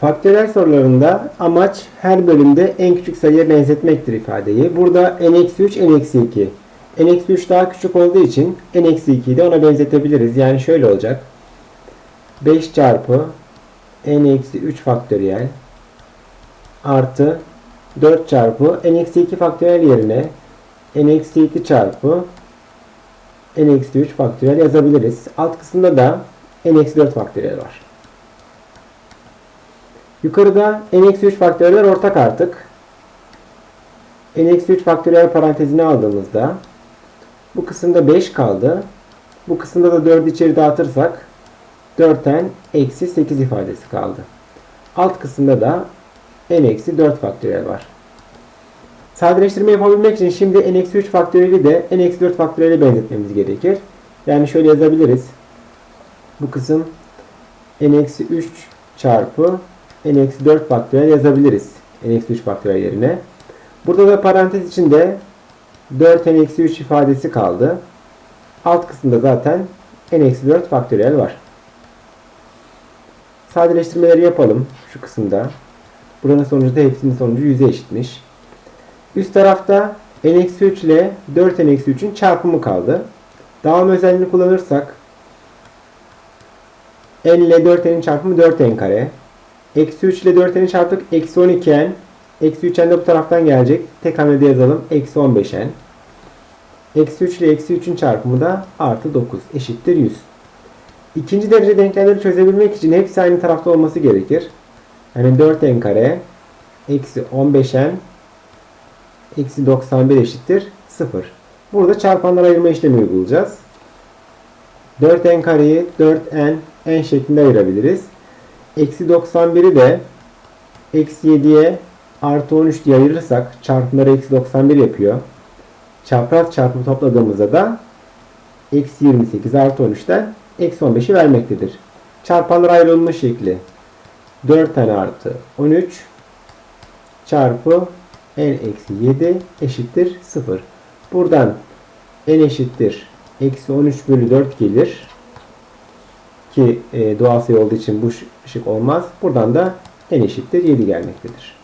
Faktöriyel sorularında amaç her bölümde en küçük sayıya benzetmektir ifadeyi. Burada n-3, n-2. n-3 daha küçük olduğu için n-2'yi de ona benzetebiliriz. Yani şöyle olacak. 5 çarpı n-3 faktöriyel artı 4 çarpı n-2 faktöriyel yerine n-2 çarpı n-3 faktöriyel yazabiliriz. Alt kısımda da n-4 faktöriyel var. Yukarıda n-3 faktöriyeller ortak artık. n-3 faktöriyel parantezine aldığımızda bu kısımda 5 kaldı. Bu kısımda da 4'ü içeri dağıtırsak 4'ten eksi 8 ifadesi kaldı. Alt kısımda da n-4 faktöriyel var. Sadeleştirme yapabilmek için şimdi n-3 faktöriyeli de n-4 faktöriyeli benzetmemiz gerekir. Yani şöyle yazabiliriz. Bu kısım n-3 çarpı n-4 faktöriyel yazabiliriz. n-3 faktöriyel yerine. Burada da parantez içinde 4n-3 ifadesi kaldı. Alt kısımda zaten n-4 faktöriyel var. Sadeleştirmeleri yapalım şu kısımda. Buranın sonucu da hepsinin sonucu 100'e eşitmiş. Üst tarafta n-3 ile 4n-3'ün çarpımı kaldı. Devam özelliğini kullanırsak n ile 4n'in çarpımı 4n kare. Eksi 3 ile 4n'i çarptık. Eksi 12n. Eksi 3n de bu taraftan gelecek. Tek hamlede yazalım. Eksi 15n. Eksi 3 ile eksi 3'ün çarpımı da artı 9 eşittir 100. İkinci derece denklemleri çözebilmek için hepsi aynı tarafta olması gerekir. Yani 4n kare eksi 15n eksi 91 eşittir 0. Burada çarpanlar ayırma işlemi uygulayacağız. 4n kareyi 4n n şeklinde ayırabiliriz. Eksi 91'i de eksi 7'ye artı 13 diye ayırırsak çarpımları eksi 91 yapıyor. Çapraz çarpımı topladığımızda da eksi 28 artı 13'ten eksi 15'i vermektedir. Çarpanlar ayrılma şekli 4 tane artı 13 çarpı n eksi 7 eşittir 0. Buradan n eşittir eksi 13 bölü 4 gelir ki e, doğal sayı olduğu için bu şık olmaz. Buradan da n eşittir 7 gelmektedir.